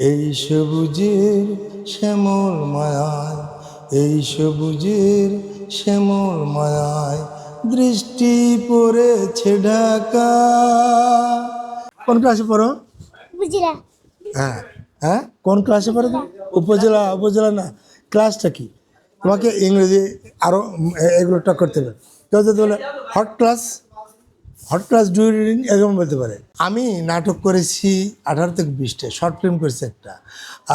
এই সবুজের শ্যামল মায়ায় এই সবুজের শ্যামল মায়ায় দৃষ্টি পড়েছে ঢাকা। কোন ক্লাসে পড়ো? হ্যাঁ হ্যাঁ? কোন ক্লাসে পড়ো তুমি? উপজেলা। উপজেলা না ক্লাসটা কি? তোমাকে ইংরেজি আরও এগুলোটা করতে হবে। কেউ যদি বলে hot class hot class do reading এরকম বলতে পারে। আমি নাটক করেছি আঠারো থেকে বিশটা শর্ট ফিল্ম করেছি একটা।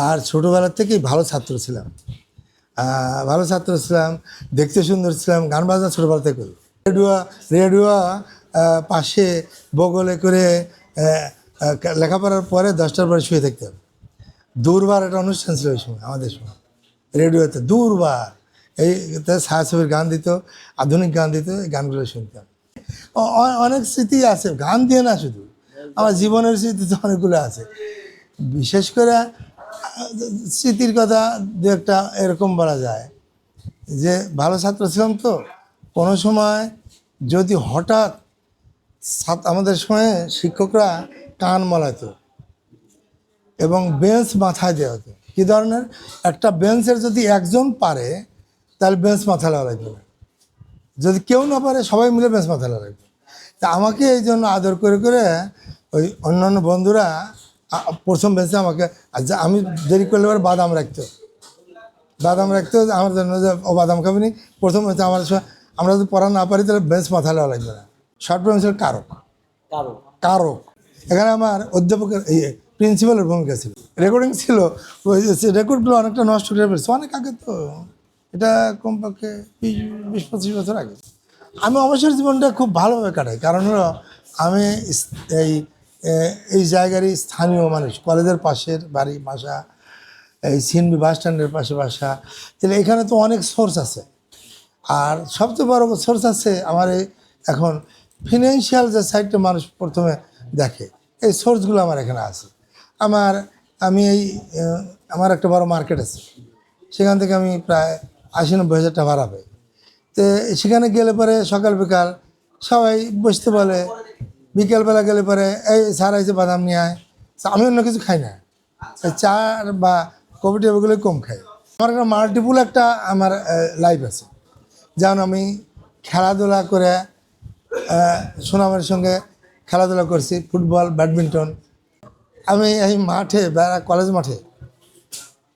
আর ছোটোবেলার থেকেই ভালো ছাত্র ছিলাম। ভালো ছাত্র ছিলাম, দেখতে সুন্দর ছিলাম, গান বাজনা ছোটোবেলা থেকে করি। রেডিও রেডিও পাশে বগলে করে লেখাপড়ার পরে দশটার পরে শুয়ে থাকতাম। দুর্বার একটা অনুষ্ঠান ছিল ওই সময়, আমাদের সময়। রেডিওতে দুর্বার। এই ছায়াছবির গান দিত, আধুনিক গান দিত, এই গানগুলো শুনতাম। অনেক স্মৃতি আছে, গান দিয়ে না শুধু, আমার জীবনের স্মৃতি তো অনেকগুলো আছে। বিশেষ করে স্মৃতির কথা দু একটা এরকম বলা যায়, যে ভালো ছাত্র ছিলাম তো, কোনো সময় যদি হঠাৎ আমাদের সময় শিক্ষকরা কান মলাতো এবং বেঞ্চ মাথায় দেওয়া হতো কী ধরনের? একটা বেঞ্চের যদি একজন পারে, তাহলে বেঞ্চ মাথায় লাগা লাগবে না যদি কেউ না পারে সবাই মিলে বেঞ্চ লাগা লাগবে তা আমাকে এই জন্য আদর করে করে ওই অন্যান্য বন্ধুরা প্রথম বেঞ্চে আমাকে আর আমি দেরি করলে এবার বাদাম রাখতো। বাদাম রাখতো আমার জন্য যে ও বাদাম খাবি নি প্রথম হচ্ছে আমার আমরা যদি পড়া না পারি তাহলে বেঞ্চ মাথা লাগা লাগবে না। শর্ট বেঞ্চের কারক। কারও কারক। এখানে আমার অধ্যাপকের ইয়ে প্রিন্সিপালের ভূমিকা ছিল। রেকর্ডিং ছিল ওই রেকর্ডগুলো অনেকটা নষ্ট করে ফেলছে অনেক আগে তো। এটা কমপক্ষে বিশ বিশ, পঁচিশ বছর আগে। আমি অবসর জীবনটা খুব ভালোভাবে কাটাই। কারণ হলো, আমি এই এই জায়গারই স্থানীয় মানুষ। কলেজের পাশের বাড়ি, বাসা, এই সিএনবি বাস স্ট্যান্ডের পাশে বাসা। তাহলে এখানে তো অনেক সোর্স আছে। আর সবচেয়ে বড় সোর্স আছে আমার এই এখন ফিনান্সিয়াল যে সাইডটা মানুষ প্রথমে দেখে, এই সোর্সগুলো আমার এখানে আছে। আমার, আমি এই আমার একটা বড় মার্কেট আছে। সেখান থেকে আমি প্রায় আশি নব্বই হাজার টাকা ভাড়া পাই তো সেখানে গেলে পরে সকাল বিকাল সবাই বসতে বলে, বিকেলবেলা গেলে পরে, এই স্যার আইসে বাদাম নিয়ে আয়। আমি অন্য কিছু খাই না। চা বা কফি টেবিলগুলোই কম খাই। আমার একটা মাল্টিপুল একটা আমার লাইফ আছে। যেমন আমি খেলাধুলা করে সুনামের সঙ্গে খেলাধুলা করছি, ফুটবল, ব্যাডমিন্টন। আমি এই মাঠে বেড়া কলেজ মাঠে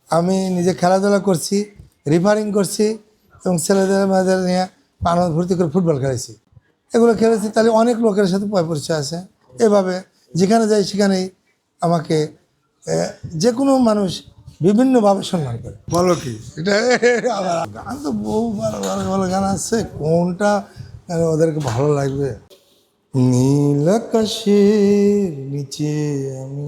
আমি নিজে খেলাধুলা করছি রিফারিং করছি এবং ছেলেদের মেয়েদের নিয়ে আনন্দ ভর্তি করে ফুটবল খেলেছি। এগুলো খেলেছি তাহলে অনেক লোকের সাথে পয় পরিচয় আছে। এভাবে যেখানে যাই সেখানেই আমাকে যে কোনো মানুষ বিভিন্নভাবে সম্মান করে। বলো কি? এটা আবার গান তো বহু ভালো ভালো ভালো গান আছে। কোনটা ওদেরকে ভালো লাগবে? নীল আকাশের নিচে আমি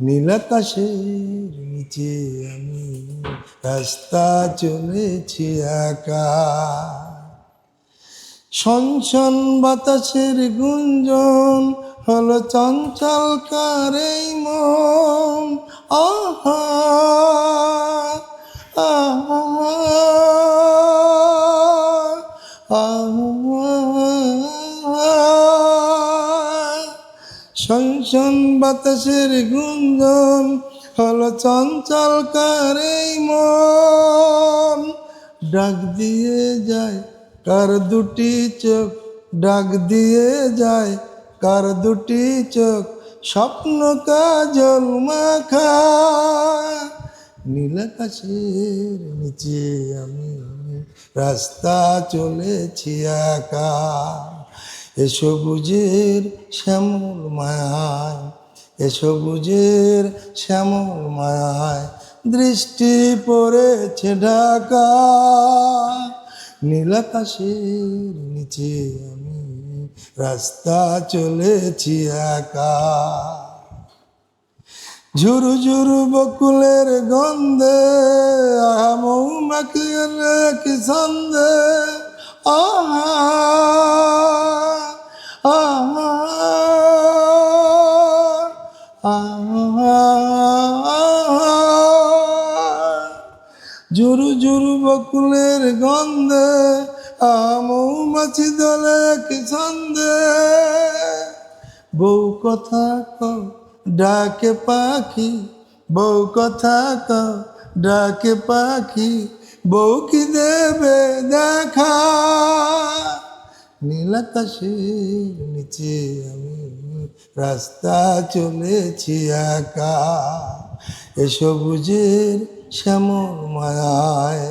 নীলাকাশের নিচে আমি রাস্তা চলেছি একা। সনসন বাতাসের গুঞ্জন হলো চঞ্চল কারেই মন। আহা আহা আহা। বাতাসের গুঞ্জন হলো চঞ্চল কারেই মন। ডাক দিয়ে যায়, কার দুটি চোখ? ডাক দিয়ে যায়, কার দুটি চোখ? স্বপ্ন কাজল মাখা। নীলাকাশের নিচে আমি রাস্তা চলেছি একা এ সবুজের শ্যামল মায়ায় এ সবুজের শ্যামল মায়ায় দৃষ্টি পড়েছে ঢাকা। নীলাকাশের নিচে আমি রাস্তা চলেছি একা। ঝুরু ঝুরু বকুলের গন্ধে, আহা কি আহা আহা আহা জুরু জুরু বকুলের গন্ধে মৌমাছি দলে কি ছন্দে। বউ কথা কও ডাকে পাখি, বউ কথা কও ডাকে পাখি, বউ কি দেবে দেখা? নীলাকাশের নিচে আমি রাস্তা চলেছি একা। এ সবুজের শ্যামল মায়ায়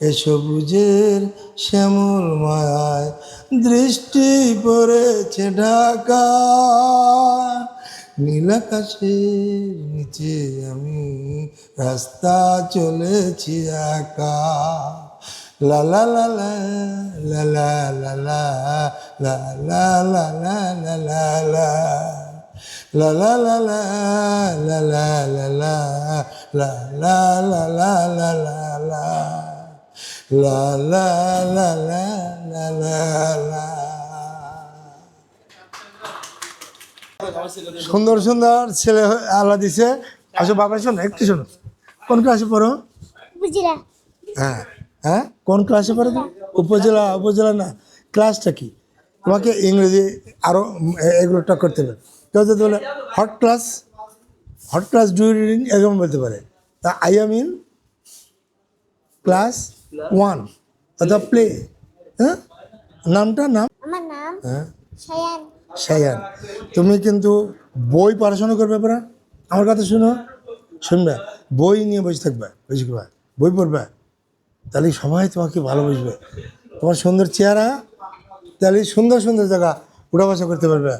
এ সবুজের শ্যামল মায়ায় দৃষ্টি পড়েছে ঢাকা নীলাকাশের নিচে আমি রাস্তা চলেছি একা লা লা লা লা লা লা লা লা লা লা লা লা লা লা la la la la la la la. La la la la la la সুন্দর সুন্দর ছেলে আল্লাহ দিছে। আসো বাবা শোনো একটু শোনো। কোন ক্লাসে পড়ো? হ্যাঁ হ্যাঁ? কোন ক্লাসে পড়ো তুমি? উপজেলা উপজেলা না। ক্লাসটা কি? তোমাকে ইংরেজি আরও এগুলোটা করতে হবে। কেউ যদি বলে hot class hot class do reading এরকম বলতে পারে। তা I am in class one অথবা প্লে হ্যাঁ? নামটা নাম? আমার নাম হ্যাঁ। সায়ান। তুমি কিন্তু বই পড়াশোনা করবে পড়া। আমার কথা শুনো। শুনবে? বই নিয়ে বসে থাকবে। বুঝে করবে বই পড়বে। তাহলে সবাই তোমাকে ভালোবাসবে। তোমার সুন্দর চেহারা। তাহলে সুন্দর সুন্দর জায়গা। উঠা বসা করতে পারবে।